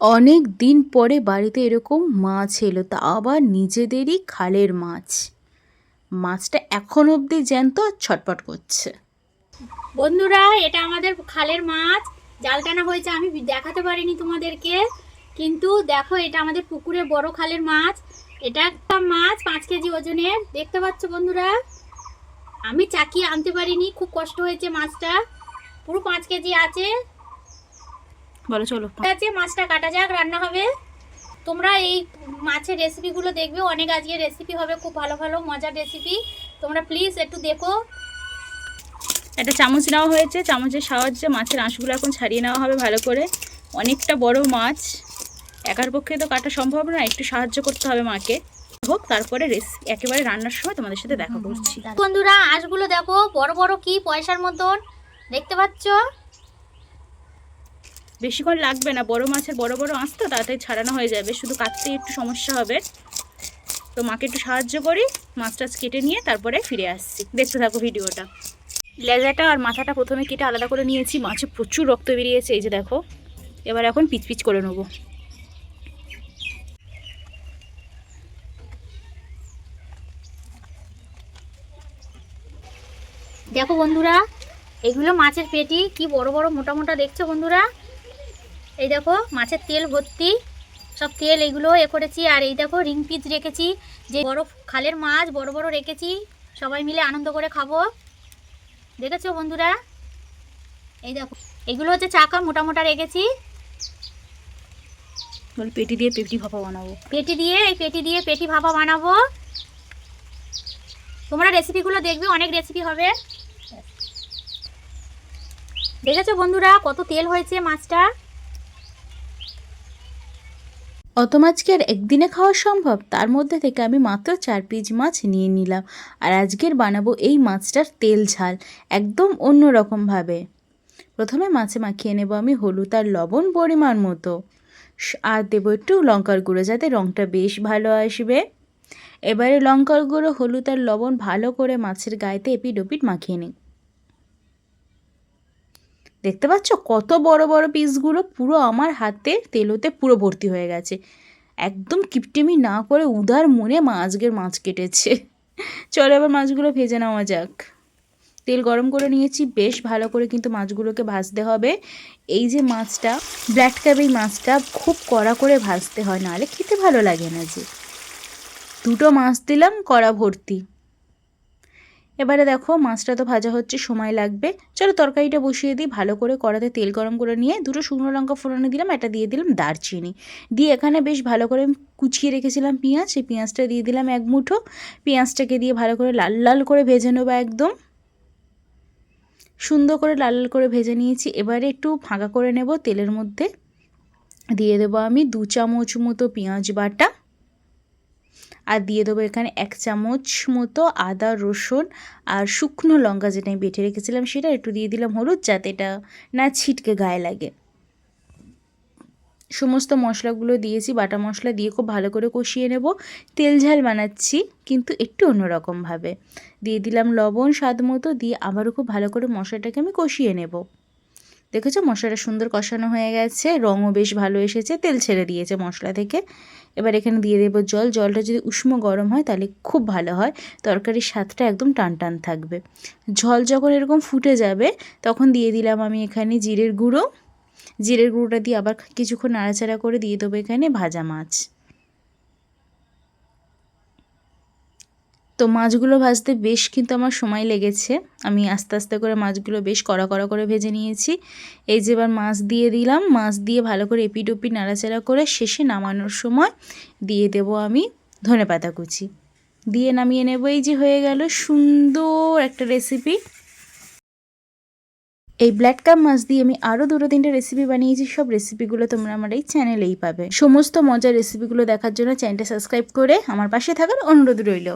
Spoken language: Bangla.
অনেক দিন পরে বাড়িতে এরকম মাছ এলো, তা আবার নিজেদেরই খালের মাছ। মাছটা এখন অবধি জ্যান্ত ছটপট করছে। বন্ধুরা, এটা আমাদের খালের মাছ। জাল টানা হয়েছে, আমি দেখাতে পারিনি তোমাদেরকে। কিন্তু দেখো, এটা আমাদের পুকুরে বড় খালের মাছ। এটা একটা মাছ, পাঁচ কেজি ওজনের। দেখতে পাচ্ছ বন্ধুরা? আমি চাকিয়ে আনতে পারিনি, খুব কষ্ট হয়েছে মাছটা। পুরো পাঁচ কেজি আছে। বলো চলো। আছে মাছটা কাটা যাক রান্না হবে। তোমরা এই মাছের রেসিপিগুলো দেখবে অনেক আজকে রেসিপি হবে খুব ভালো ভালো মজার রেসিপি তোমরা প্লিজ একটু দেখো। একটা চামচ নেওয়া হয়েছে চামচের সাহায্যে মাছের আঁশগুলো এখন ছাড়িয়ে নেওয়া হবে ভালো করে। অনেকটা বড় মাছ একার পক্ষে তো কাটা সম্ভব না একটু সাহায্য করতে হবে মাকে। হোক তারপরে রেসিপি একেবারে রান্নার সময় তোমাদের সাথে দেখা করছি। বন্ধুরা আঁশগুলো দেখো বড় বড় কি পয়সার মতন দেখতে পাচ্ছ? বেশিক্ষণ লাগবে না, বড় মাছের বড় বড় আঁশ তো, তাড়াতাড়ি ছাড়ানো হয়ে যাবে। শুধু কাটতে একটু সমস্যা হবে। তো মাকে একটু সাহায্য করি, মাছ টাছ কেটে নিয়ে তারপরে ফিরে আসছি। দেখতে থাকো ভিডিওটা। লেজাটা আর মাথাটা প্রথমে কেটে আলাদা করে নিয়েছি, মাছে প্রচুর রক্ত বেরিয়েছে, এই যে দেখো। এবার এখন পিচ পিচ করে নেব। দেখো বন্ধুরা, এগুলো মাছের পেটি, কি বড় বড় মোটা মোটা দেখছ বন্ধুরা? এই দেখো মাছের তেল ভর্তি। সব তেল এগুলো এ করেছি আর এই দেখো রিং পিস রেখেছি। যে বড় খালের মাছ বড় বড় রেখেছি সবাই মিলে আনন্দ করে খাব। দেখেছ বন্ধুরা? এই দেখো এগুলো হচ্ছে চাকা মোটা মোটা রেখেছি। পেটি দিয়ে পেটি ভাপা বানাবো। পেটি দিয়ে এই পেটি দিয়ে পেটি ভাপা বানাবো। তোমরা রেসিপিগুলো দেখবে অনেক রেসিপি হবে। দেখেছ বন্ধুরা কত তেল হয়েছে মাছটা? অত মাছ কি আর একদিনে খাওয়া সম্ভব? তার মধ্যে থেকে আমি মাত্র চার পিস মাছ নিয়ে নিলাম। আর আজকের বানাবো এই মাছটার তেল ঝাল, একদম অন্য রকমভাবে প্রথমে মাছে মাখিয়ে নেব আমি হলুদ আর লবণ পরিমাণ মতো। আর দেবো একটু লঙ্কার গুঁড়ো যাতে রঙটা বেশ ভালো আসবে। এবারে লঙ্কার গুঁড়ো, হলুদ আর লবণ ভালো করে মাছের গায়েতে এপিট ওপিট মাখিয়ে নিই। দেখতে পাচ্ছ? কত বড় বড় পিসগুলো পুরো আমার হাতে তেলোতে পুরো ভর্তি হয়ে গেছে। একদম কিপটিমি না করে উদার মনে মা আজকের মাছ কেটেছে। চলো এবার মাছগুলো ভেজে নেওয়া যাক। তেল গরম করে নিয়েছি, বেশ ভালো করে কিন্তু মাছগুলোকে ভাজতে হবে। এই যে মাছটা ব্ল্যাক ক্যাব এই মাছটা খুব কড়া করে ভাজতে হয়, নাহলে খেতে ভালো লাগে না যে। দুটো মাছ দিলাম, কড়া ভর্তি। এবারে দেখো, মাছটা তো ভাজা হচ্ছে, সময় লাগবে। চলো তরকারিটা বসিয়ে দিই, ভালো করে কড়াতে তেল গরম করে নিয়ে দুটো শুকনো লঙ্কা ফোড়নে দিলাম, একটা দিয়ে দিলাম দারচিনি। দিয়ে এখানে বেশ ভালো করে কুচিয়ে রেখেছিলাম পেঁয়াজ, সেই পেঁয়াজটা দিয়ে দিলাম এক মুঠো। পেঁয়াজটাকে দিয়ে ভালো করে লাল লাল করে ভেজে নেব একদম। সুন্দর করে লাল লাল করে ভেজে নিয়েছি, এবারে একটু ফাঁকা করে নেব তেলের মধ্যে। দিয়ে দেবো আমি দু চামচ মতো পেঁয়াজ বাটা। আর দিয়ে দেবো এখানে এক চামচ মতো আদা, রসুন আর শুকনো লঙ্কা যেটা আমি বেটে রেখেছিলাম সেটা একটু দিয়ে দিলাম হলুদ যাতে এটা না ছিটকে গায়ে লাগে। সমস্ত মশলাগুলো দিয়েছি, বাটা মশলা দিয়ে খুব ভালো করে কষিয়ে নেব। তেল ঝাল বানাচ্ছি, কিন্তু একটু অন্যরকমভাবে দিয়ে দিলাম লবণ স্বাদ মতো, দিয়ে আবারও খুব ভালো করে মশলাটাকে আমি কষিয়ে নেব। দেখেছ? মশলাটা সুন্দর কষানো হয়ে গেছে, রঙও বেশ ভালো এসেছে, তেল ছেড়ে দিয়েছে মশলা থেকে। এবার এখানে দিয়ে দেবো জল। জলটা যদি উষ্ণ গরম হয় তাহলে খুব ভালো হয়। তরকারির স্বাদটা একদম টান টান থাকবে। ঝল যখন এরকম ফুটে যাবে, তখন দিয়ে দিলাম আমি এখানে জিরের গুঁড়ো। জিরের গুঁড়োটা দিয়ে আবার কিছুক্ষণ নাড়াচাড়া করে দিয়ে দেবো এখানে ভাজা মাছ। তো মাছগুলো ভাজতে বেশ কিন্তু আমার সময় লেগেছে। আমি আস্তে আস্তে করে মাছগুলো বেশ কড়া কড়া করে ভেজে নিয়েছি। এই যে এবার মাছ দিয়ে দিলাম, মাছ দিয়ে ভালো করে এপিট ওপিট নাড়াচাড়া করে শেষে নামানোর সময় দিয়ে দেব আমি ধনে পাতা কুচি। দিয়ে নামিয়ে নেব, এই যে হয়ে গেল সুন্দর একটা রেসিপি এই ব্ল্যাক কাপ মাছ দিয়ে আমি আরও দুটো তিনটে রেসিপি বানিয়েছি, সব রেসিপিগুলো তোমরা আমার এই চ্যানেলেই পাবে। সমস্ত মজার রেসিপিগুলো দেখার জন্য চ্যানেলটা সাবস্ক্রাইব করে আমার পাশে থাকার অনুরোধ রইল।